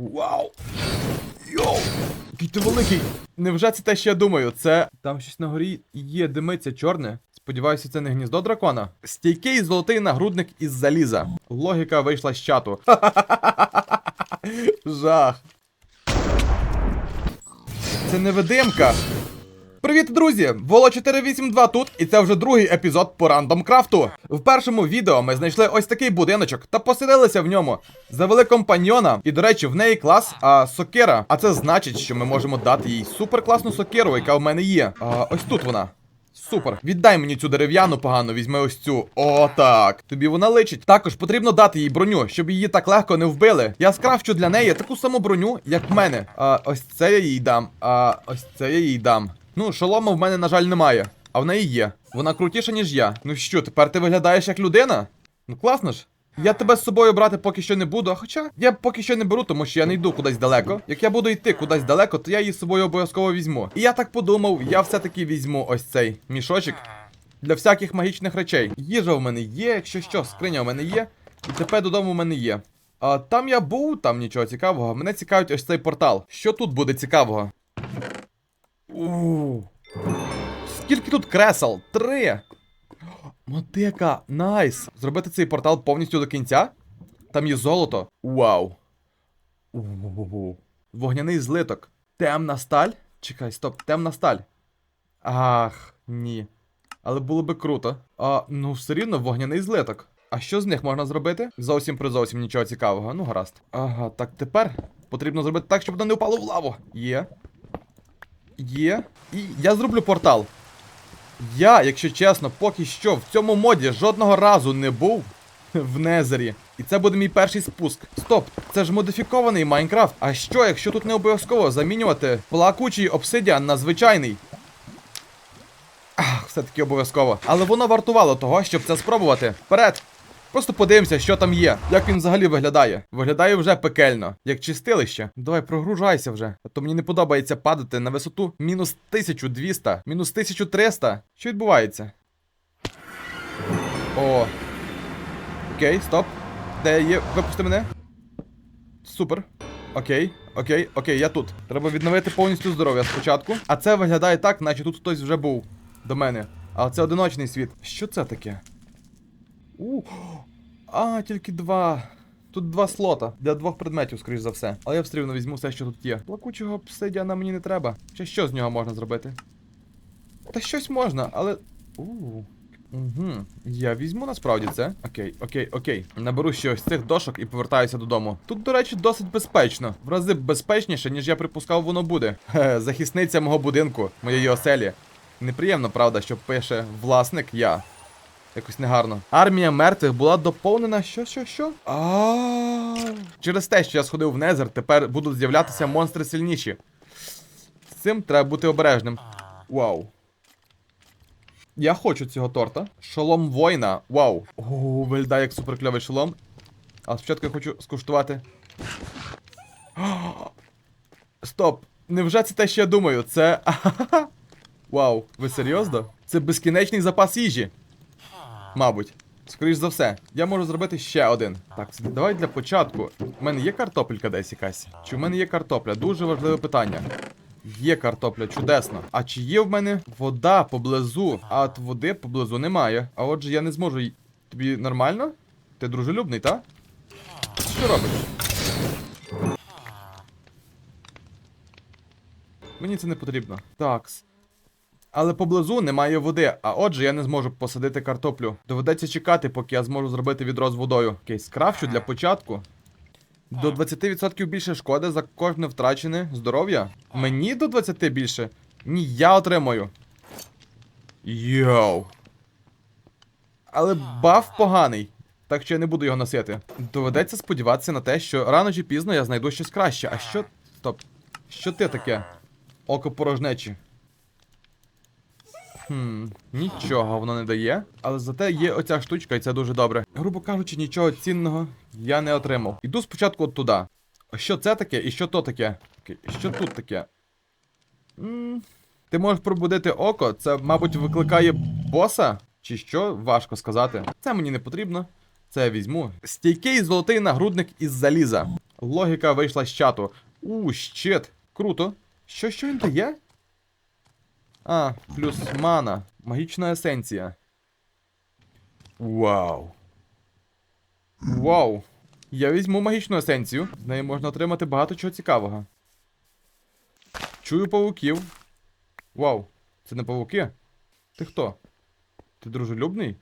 Вау! Йоу! Який ти великий! Невже це те, що я думаю? Це. Там щось на горі є, димиться чорне. Сподіваюся, це не гніздо дракона. Стійкий золотий нагрудник із заліза. Логіка вийшла з чату. Жах. Це невидимка. Привіт, друзі! Воло 482 тут, і це вже другий епізод по рандом крафту. В першому відео ми знайшли ось такий будиночок та поселилися в ньому. Завели компаньйона, і, до речі, в неї клас а, сокира. А це значить, що ми можемо дати їй суперкласну сокиру, яка в мене є. А, ось тут вона. Супер. Віддай мені цю дерев'яну погану, візьми ось цю. О, так. Тобі вона личить. Також потрібно дати їй броню, щоб її так легко не вбили. Я скрафчу для неї таку саму броню, як в мене. А ось це я їй дам. А ось це я їй дам. Ну, шолома в мене, на жаль, немає. А в неї є. Вона крутіша, ніж я. Ну що, тепер ти виглядаєш як людина? Ну класно ж. Я тебе з собою брати поки що не буду, а хоча я поки що не беру, тому що я не йду кудись далеко. Як я буду йти кудись далеко, то я її з собою обов'язково візьму. І я так подумав, я все-таки візьму ось цей мішочок для всяких магічних речей. Їжа в мене є, якщо що, скриня в мене є. І тепер додому в мене є. А там я був, там нічого цікавого. Мене цікавить ось цей портал. Що тут буде цікавого? Ууу. Скільки тут кресел? Три. Мотика, найс. Зробити цей портал повністю до кінця? Там є золото. Вау. У-у-у-у. Вогняний злиток. Темна сталь? Чекай, стоп, темна сталь. Ах, ні. Але було би круто. А, ну все рівно вогняний злиток. А що з них можна зробити? Зовсім при зовсім нічого цікавого. Ну, гаразд. Ага, так тепер потрібно зробити так, щоб воно не впало в лаву. Є. Є. І я зроблю портал. Я, якщо чесно, поки що в цьому моді жодного разу не був в Незері. І це буде мій перший спуск. Стоп, це ж модифікований Майнкрафт. А що, якщо тут не обов'язково замінювати плакучий обсидіан на звичайний? Ах, все-таки обов'язково. Але воно вартувало того, щоб це спробувати. Вперед! Просто подивимося, що там є, як він взагалі виглядає. Виглядає вже пекельно, як чистилище. Давай прогружайся вже. А то мені не подобається падати на висоту мінус 1200, мінус 1300. Що відбувається? О. Окей, стоп. Де є? Випусти мене. Супер. Окей, окей, окей, я тут. Треба відновити повністю здоров'я спочатку. А це виглядає так, наче тут хтось вже був до мене. А це одиночний світ. Що це таке? У, а, тільки два. Тут два слота для двох предметів, скоріш за все. Але я все рівно візьму все, що тут є. Плакучого обсидіана мені не треба. Ще що з нього можна зробити? Та щось можна, але. У. Угу. Я візьму насправді це. Окей, окей, окей. Наберу ще ось цих дошок і повертаюся додому. Тут, до речі, досить безпечно. В рази безпечніше, ніж я припускав, воно буде. Хе, захисниця мого будинку, моєї оселі. Неприємно, правда, що пише власник я. Якось негарно. Армія мертвих була доповнена. Що, що, що? А. Через те, що я сходив в Незер, тепер будуть з'являтися монстри сильніші. З цим треба бути обережним. Вау. Я хочу цього торта. Шолом воїна. Вау. О, виглядає як суперкльовий шолом. Але спочатку я хочу скуштувати. Стоп. Невже це те, що я думаю? Це. Вау, ви серйозно? Це безкінечний запас їжі. Мабуть. Скоріш за все, я можу зробити ще один. Так, давай для початку. У мене є картопелька десь якась? Чи в мене є картопля? Дуже важливе питання. Є картопля, чудесно. А чи є в мене вода поблизу? А от води поблизу немає. А отже, я не зможу. Тобі нормально? Ти дружелюбний, так? Що робиш? Мені це не потрібно. Такс. Але поблизу немає води, а отже я не зможу посадити картоплю. Доведеться чекати, поки я зможу зробити відро з водою. Окей, скрафчу для початку. До 20% більше шкоди за кожне втрачене здоров'я. Мені до 20 більше? Ні, я отримаю. Йоу. Але баф поганий. Так що я не буду його носити. Доведеться сподіватися на те, що рано чи пізно я знайду щось краще. А що. Стоп. Що ти таке? Око порожнечі. Хм, нічого воно не дає, але зате є оця штучка, і це дуже добре. Грубо кажучи, нічого цінного я не отримав. Іду спочатку от туди. Що це таке і що то таке? Що тут таке? м ти можеш пробудити око, це, мабуть, викликає боса? Чи що? Важко сказати. Це мені не потрібно. Це візьму. Стійкий золотий нагрудник із заліза. Логіка вийшла з чату. У, щит. Круто. Що, що він дає? А, плюс мана. Магічна есенція. Вау. Вау. Я візьму магічну есенцію. З неї можна отримати багато чого цікавого. Чую павуків. Вау. Це не павуки? Ти хто? Ти дружелюбний?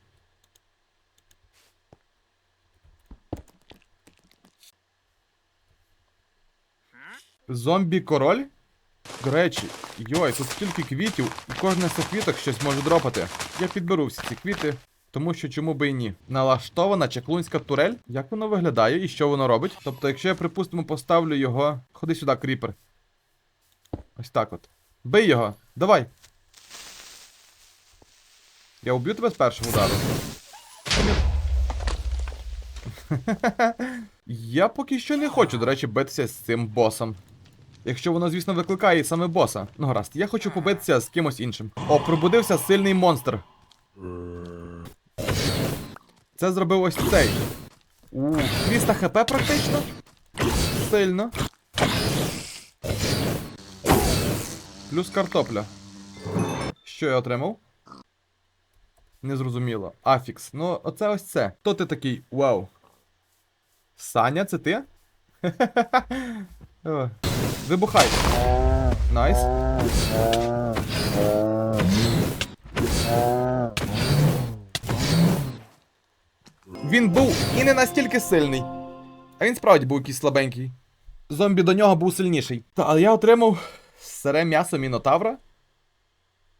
Зомбі король? До речі, йой, тут стільки квітів, і кожна з квіток щось може дропати. Я підберу всі ці квіти, тому що чому би і ні. Налаштована чаклунська турель. Як воно виглядає і що воно робить? Тобто, якщо я, припустимо, поставлю його. Ходи сюди, кріпер. Ось так от. Бий його! Давай! Я уб'ю тебе з першого удару. Я поки що не хочу, до речі, битися з цим босом. Якщо воно, звісно, викликає саме боса. Ну гаразд, я хочу побитися з кимось іншим. О, пробудився сильний монстр. Це зробив ось цей. У, 300 хп практично. Сильно. Плюс картопля. Що я отримав? Незрозуміло. Афікс. Ну, оце ось це. Хто ти такий? Вау. Саня, це ти? Вибухай. Найс. Він був і не настільки сильний. А він справді був якийсь слабенький. Зомбі до нього був сильніший. Та, але я отримав сире м'ясо мінотавра.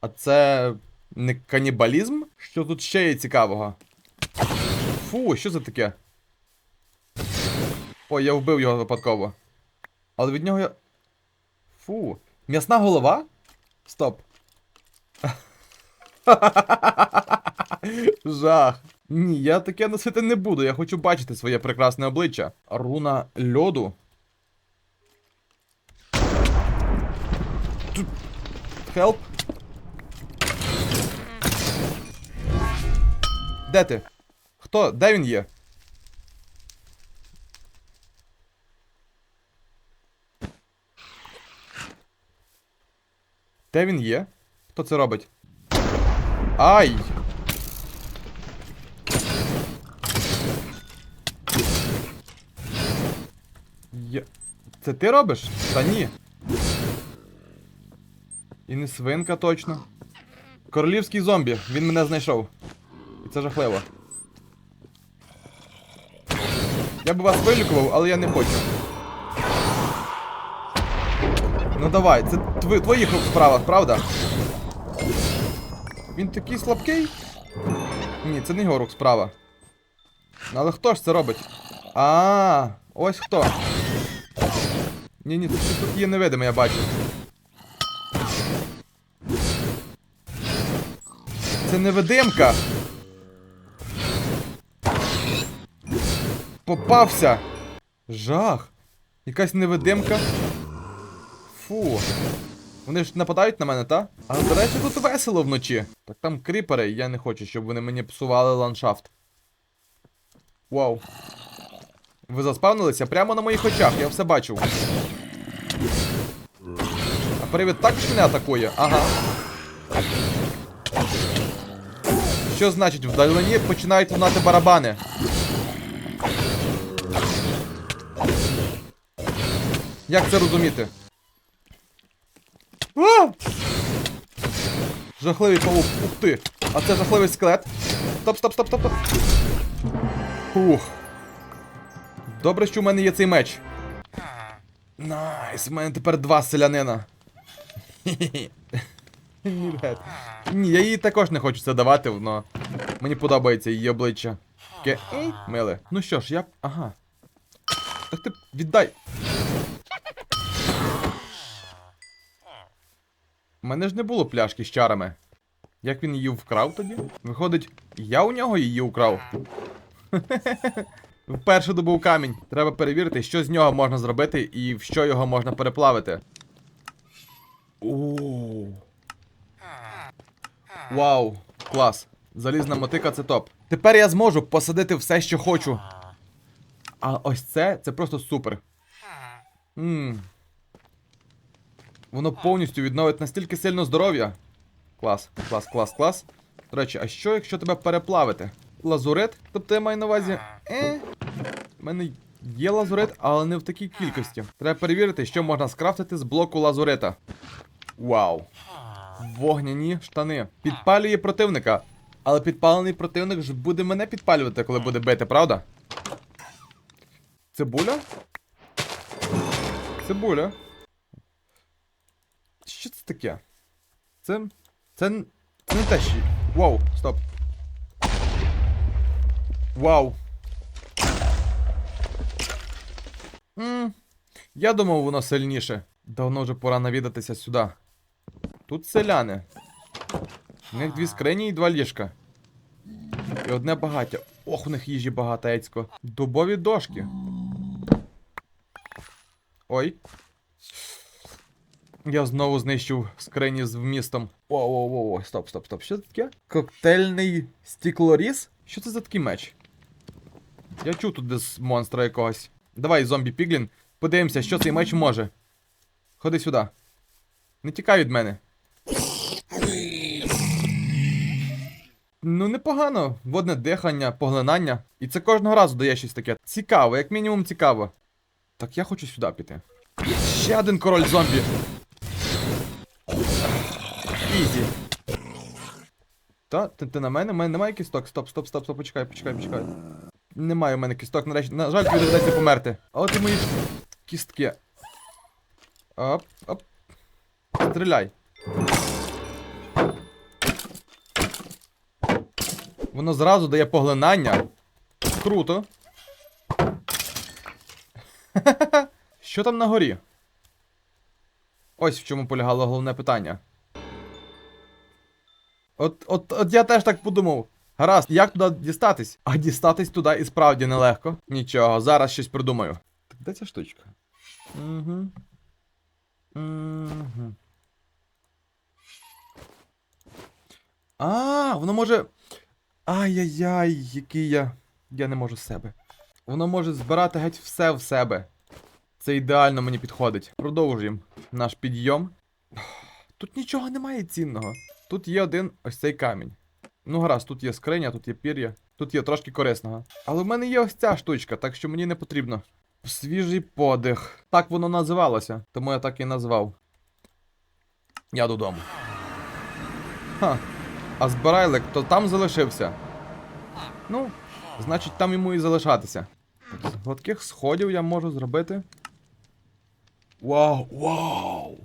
А це не канібалізм? Що тут ще є цікавого? Фу, що це таке? Ой, я вбив його випадково. Але від нього я. Фу. М'ясна голова? Стоп. Жах. Ні, я таке носити не буду. Я хочу бачити своє прекрасне обличчя. Руна льоду. Хелп. Де ти? Хто? Де він є? Де він є? Хто це робить? Ай! Я... Це ти робиш? Та ні. І не свинка точно. Королівський зомбі, він мене знайшов. І це жахливо. Я би вас вилікував, але я не хочу. Ну давай, це тв твоїх рук справа, правда? Він такий слабкий? Ні, це не його рук справа. Але хто ж це робить? А, ось хто. Ні, ні, тут тут є невидиме, я бачу. Це невидимка. Попався. Жах. Якась невидимка. Фу. Вони ж нападають на мене, та? А до речі, тут весело вночі. Так там кріпери, я не хочу, щоб вони мені псували ландшафт. Вау. Ви заспавнилися прямо на моїх очах, я все бачив. А привід також мене атакує? Ага. Що значить, вдалині починають лунати барабани? Як це розуміти? А! Жахливий паук, ух ти! А це жахливий скелет. Стоп, стоп, стоп, стоп, стоп. Ух. Добре, що в мене є цей меч. Найс, у мене тепер два селянина. Ні, я їй також не хочу це давати, но мені подобається її обличчя. Таке, миле. Ну що ж, я. Ага. Так ти віддай. У мене ж не було пляшки з чарами. Як він її вкрав тоді? Виходить, я у нього її украв. Вперше добув камінь. Треба перевірити, що з нього можна зробити і в що його можна переплавити. Вау, клас. Залізна мотика це топ. Тепер я зможу посадити все, що хочу. А ось це, це просто супер. Воно повністю відновить настільки сильно здоров'я. Клас, клас, клас, клас. До речі, а що, якщо тебе переплавити? Лазурит? Тобто я маю на увазі. Е. У мене є лазурит, але не в такій кількості. Треба перевірити, що можна скрафтити з блоку лазурита. Вау. Вогняні штани. Підпалює противника. Але підпалений противник ж буде мене підпалювати, коли буде бити, правда? Цибуля? Цибуля. Що це таке? Це. Це. Це не те що. Вау, стоп. Вау. М, Я думав, воно сильніше. Давно вже пора навідатися сюди. Тут селяни. У них дві скрині і два ліжка. І одне багаття. Ох, у них їжі багатецько. Дубові дошки. Ой. Я знову знищив скрині з вмістом. Воу-воу-воу, стоп, стоп, стоп. Що це таке? Коктейльний стіклоріз? Що це за такий меч? Я чув тут десь монстра якогось. Давай, зомбі Піглін, подивимося, що цей меч може. Ходи сюди. Не тікай від мене. Ну, непогано. Водне дихання, поглинання. І це кожного разу дає щось таке. Цікаво, як мінімум цікаво. Так я хочу сюди піти. Ще один король зомбі. Ізі. Та, ти, ти на мене? У мене немає кісток. Стоп, стоп, стоп, стоп, почекай, почекай, почекай. Немає у мене кісток, нарешті. На жаль, тобі доведеться померти. А от і мої кістки. Оп, оп. Стріляй. Воно зразу дає поглинання. Круто. Що там на горі? Ось в чому полягало головне питання. От, от, от я теж так подумав. Гаразд, як туди дістатись? А дістатись туди і справді нелегко. Нічого, зараз щось придумаю. Так де ця штучка? Угу. Угу. А, воно може. Ай-яй-яй, який я. Я не можу з себе. Воно може збирати геть все в себе. Це ідеально мені підходить. Продовжуємо наш підйом. Тут нічого немає цінного. Тут є один ось цей камінь. Ну гаразд, тут є скриня, тут є пір'я, тут є трошки корисного. Але в мене є ось ця штучка, так що мені не потрібно. Свіжий подих. Так воно називалося, тому я так і назвав. Я додому. Ха. А збирайлик то там залишився. Ну, значить там йому і залишатися. Гладких сходів я можу зробити. Вау, вау!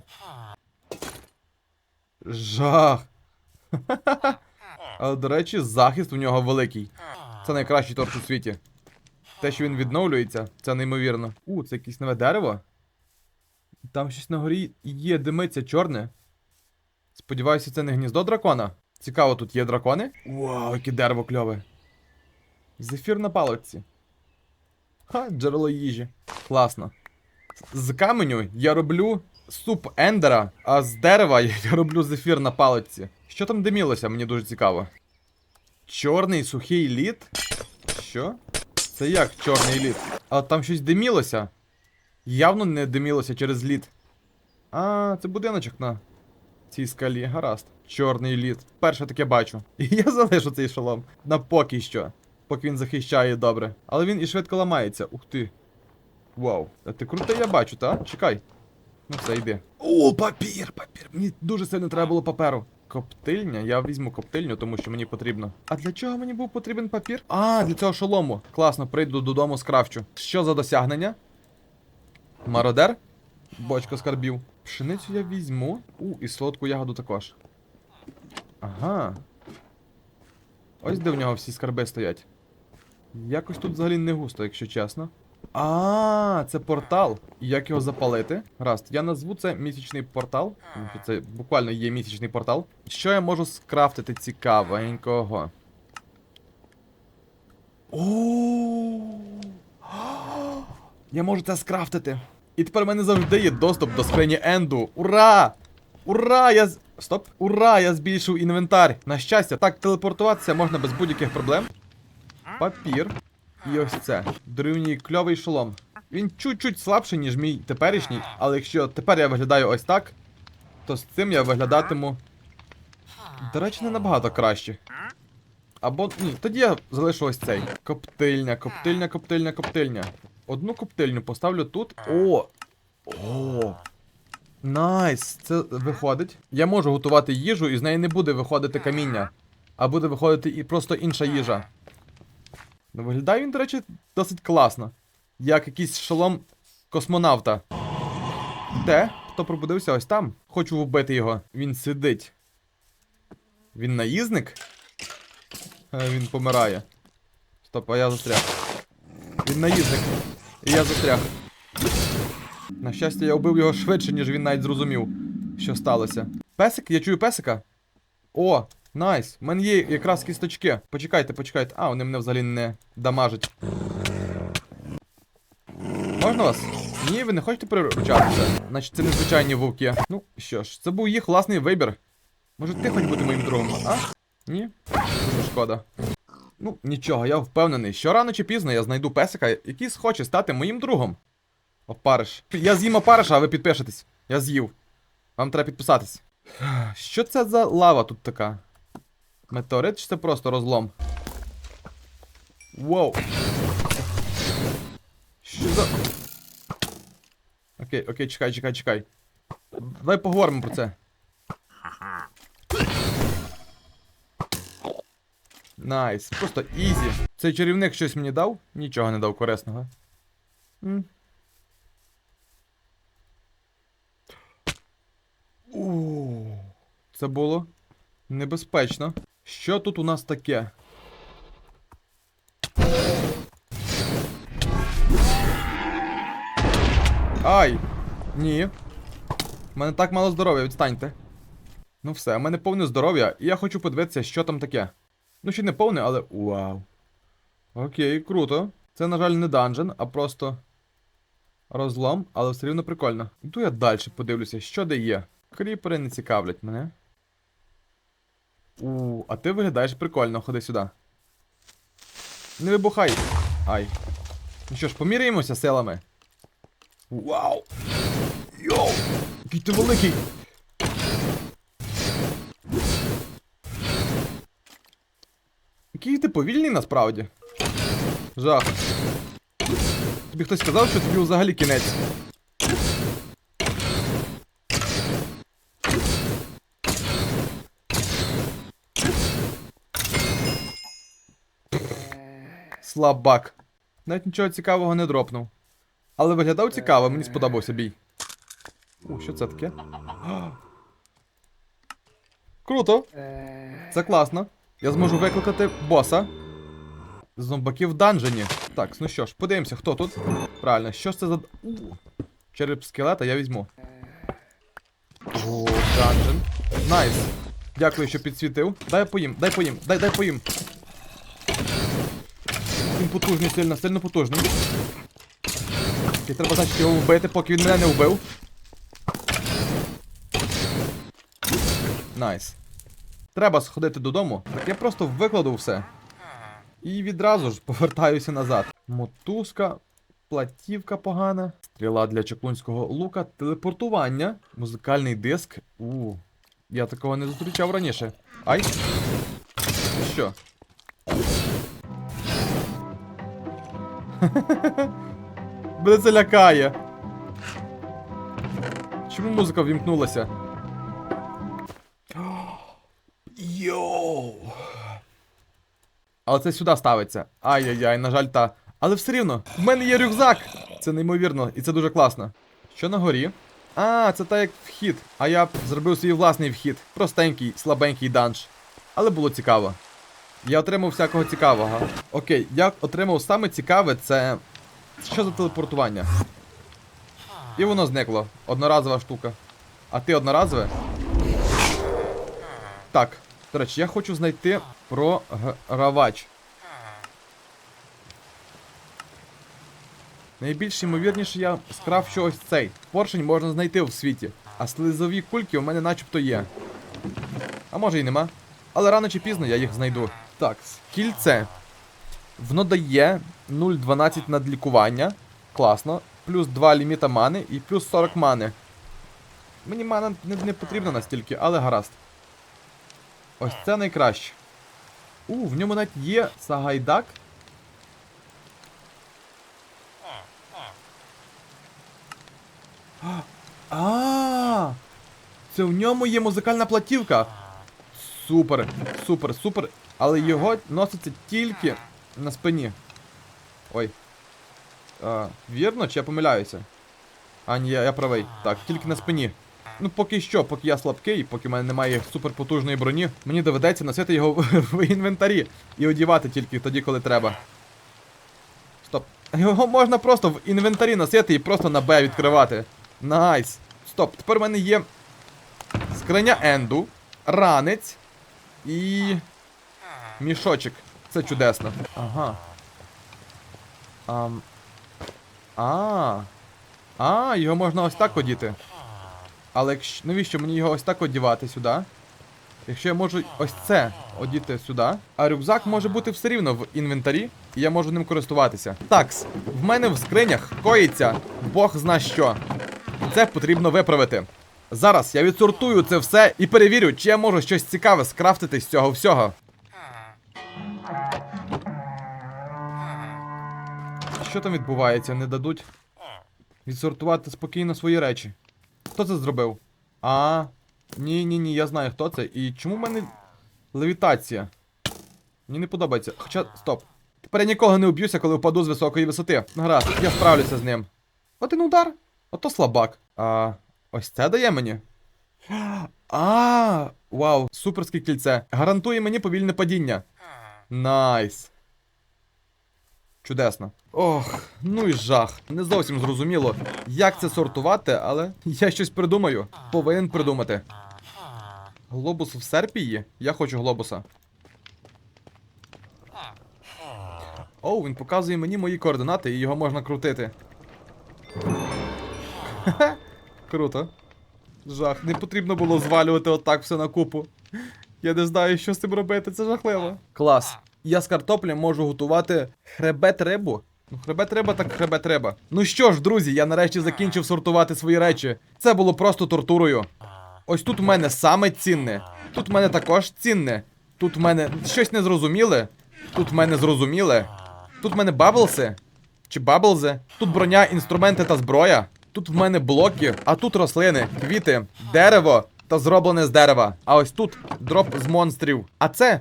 Жах! Але, до речі, захист у нього великий. Це найкращий торт у світі. Те, що він відновлюється, це неймовірно. У, це якесь нове дерево. Там щось на горі є, димиться чорне. Сподіваюся, це не гніздо дракона. Цікаво, тут є дракони? Вау, яке дерево кльове. Зефір на паличці. Ха, джерело їжі. Класно. З каменю я роблю суп ендера, а з дерева я роблю зефір на паличці. Що там димілося, мені дуже цікаво. Чорний сухий лід? Що? Це як чорний лід? А там щось димілося. Явно не димілося через лід. А, це будиночок на цій скалі, гаразд. Чорний лід. Перше таке бачу. І я залишу цей шолом. На поки що. Поки він захищає добре. Але він і швидко ламається. Ух ти. Вау. А ти круто я бачу, та? Чекай. Ну все, йди. О, папір, папір. Мені дуже сильно треба було паперу. Коптильня? Я візьму коптильню, тому що мені потрібно. А для чого мені був потрібен папір? А, для цього шолому. Класно, прийду додому скрафчу. Що за досягнення? Мародер? Бочка скарбів. Пшеницю я візьму. У, і солодку ягоду також. Ага. Ось де в нього всі скарби стоять. Якось тут взагалі не густо, якщо чесно. А, це портал. Як його запалити? Гаразд, я назву це місячний портал. Це буквально є місячний портал. Що я можу скрафтити цікавенького? О! Я можу це скрафтити. І тепер в мене завжди є доступ до скрині Енду. Ура! Ура! Я. Стоп! Ура! Я збільшив інвентар. На щастя, так телепортуватися можна без будь-яких проблем. папір. І ось це. Дорівнює кльовий шолом. Він чуть-чуть слабший, ніж мій теперішній, але якщо тепер я виглядаю ось так, то з цим я виглядатиму. До речі, не набагато краще. Або ні, тоді я залишу ось цей. Коптильня, коптильня, коптильня, коптильня. Одну коптильню поставлю тут. О! О! Найс! Це виходить. Я можу готувати їжу, і з неї не буде виходити каміння. А буде виходити і просто інша їжа. Ну, виглядає він, до речі, досить класно. Як якийсь шолом космонавта. Де? Хто пробудився ось там? Хочу вбити його. Він сидить. Він наїзник? Е, Він помирає. Стоп, а я застряг. Він наїзник. І я застряг. На щастя, я вбив його швидше, ніж він навіть зрозумів, що сталося. Песик? Я чую песика. О, найс. У мене є якраз кісточки. Почекайте, почекайте. А, вони мене взагалі не дамажать. Можна вас? Ні, ви не хочете приручатися? Значить, це незвичайні вовки. Ну, що ж, це був їх власний вибір. Може ти хоч бути моїм другом, а? Ні? Дуже шкода. Ну, нічого, я впевнений, що рано чи пізно я знайду песика, який схоче стати моїм другом. Опариш. Я з'їм опариша, а ви підпишетесь. Я з'їв. Вам треба підписатись. Що це за лава тут така? Метеорит чи це просто розлом? Воу. Що за. Окей, окей, чекай, чекай, чекай. Давай поговоримо про це. Найс, просто ізі. Цей чарівник щось мені дав? Нічого не дав корисного. М. Це було небезпечно. Що тут у нас таке? Ай! Ні. У мене так мало здоров'я, відстаньте. Ну все, у мене повне здоров'я, і я хочу подивитися, що там таке. Ну, ще не повне, але. Вау. Окей, круто. Це, на жаль, не данжен, а просто розлом, але все рівно прикольно. Йду я далі подивлюся, що де є. Кріпери не цікавлять мене. У, а ти виглядаєш прикольно, ходи сюди. Не вибухай. Ай. Ну що ж, поміряємося силами. Вау! Йоу! Який ти великий! Який ти повільний насправді. Жах. Тобі хтось сказав, що тобі взагалі кінець. Слабак. Навіть нічого цікавого не дропнув. Але виглядав цікаво, мені сподобався бій. О, що це таке? Круто! Це класно. Я зможу викликати боса. Зомбаки в данжені. Так, ну що ж, подивимося, хто тут. Правильно, що це за. Череп скелета я візьму. О, данжен. Найс. Дякую, що підсвітив. Дай поїм, дай поїм, дай дай поїм. Потужний, сильно, сильно потужний. І треба, значить, його вбити, поки він мене не вбив. Найс. Треба сходити додому. Так я просто викладу все. І відразу ж повертаюся назад. Мотузка, платівка погана, стріла для чаклунського лука, телепортування, музикальний диск. У, я такого не зустрічав раніше. Ай. Що? Мене це лякає. Чому музика вімкнулася? Йоу. Але це сюди ставиться. Ай-яй-яй, на жаль, та. Але все рівно, в мене є рюкзак! Це неймовірно, і це дуже класно. Що на горі? А, це так як вхід. А я б зробив свій власний вхід. Простенький, слабенький данж. Але було цікаво. Я отримав всякого цікавого. Окей, я отримав саме цікаве це. Що за телепортування? І воно зникло. Одноразова штука. А ти одноразове? Так. До речі, я хочу знайти програвач. Найбільш ймовірніше я скрав що цей. Поршень можна знайти в світі. А слизові кульки у мене начебто є. А може і нема. Але рано чи пізно я їх знайду. Так, кільце. Воно дає 0,12 надлікування. Класно. Плюс 2 ліміта мани і плюс 40 мани. Мені мана не, не потрібна настільки, але гаразд. Ось це найкраще. У, в ньому навіть є Сагайдак. А, це в ньому є музикальна платівка. Супер, супер, супер. Але його носиться тільки на спині. Ой. А, вірно, чи я помиляюся? А, ні, я, я правий. Так, тільки на спині. Ну, поки що, поки я слабкий, поки в мене немає суперпотужної броні, мені доведеться носити його в, в інвентарі і одівати тільки тоді, коли треба. Стоп. Його можна просто в інвентарі носити і просто на Б відкривати. Найс. Стоп, тепер в мене є скриня Енду, ранець і. Мішочок. Це чудесно. Ага. Ам. А. А, його можна ось так одіти. Але якщо, навіщо мені його ось так одівати сюди? Якщо я можу ось це одіти сюди, а рюкзак може бути все рівно в інвентарі, і я можу ним користуватися. Такс, в мене в скринях коїться Бог зна що. Це потрібно виправити. Зараз я відсортую це все і перевірю, чи я можу щось цікаве скрафтити з цього всього. Що там відбувається? Не дадуть відсортувати спокійно свої речі. Хто це зробив? А, ні, ні, ні, я знаю хто це. І чому в мене левітація? Мені не подобається. Хоча, стоп. Тепер я нікого не уб'юся, коли впаду з високої висоти. Ну, Гаразд, я справлюся з ним. Один удар. Ото слабак. А, ось це дає мені. А, вау, суперське кільце. Гарантує мені повільне падіння. Найс. Чудесно. Ох, ну і жах. Не зовсім зрозуміло, як це сортувати, але я щось придумаю. Повинен придумати. Глобус в Серпії? Я хочу глобуса. Оу, він показує мені мої координати і його можна крутити. Круто. Жах. Не потрібно було звалювати отак все на купу. Я не знаю, що з цим робити, це жахливо. Клас. Я з картоплі можу готувати хребет рибу. Ну, хребет риба, так хребет риба. Ну що ж, друзі, я нарешті закінчив сортувати свої речі. Це було просто тортурою. Ось тут в мене саме цінне. Тут в мене також цінне. Тут в мене щось незрозуміле. Тут в мене зрозуміле. Тут в мене баблси. Чи баблзи? Тут броня, інструменти та зброя. Тут в мене блоки, а тут рослини, квіти, дерево та зроблене з дерева. А ось тут дроп з монстрів. А це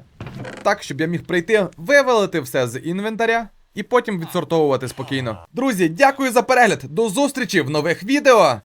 так, щоб я міг прийти, вивалити все з інвентаря і потім відсортовувати спокійно. Друзі, дякую за перегляд. До зустрічі в нових відео!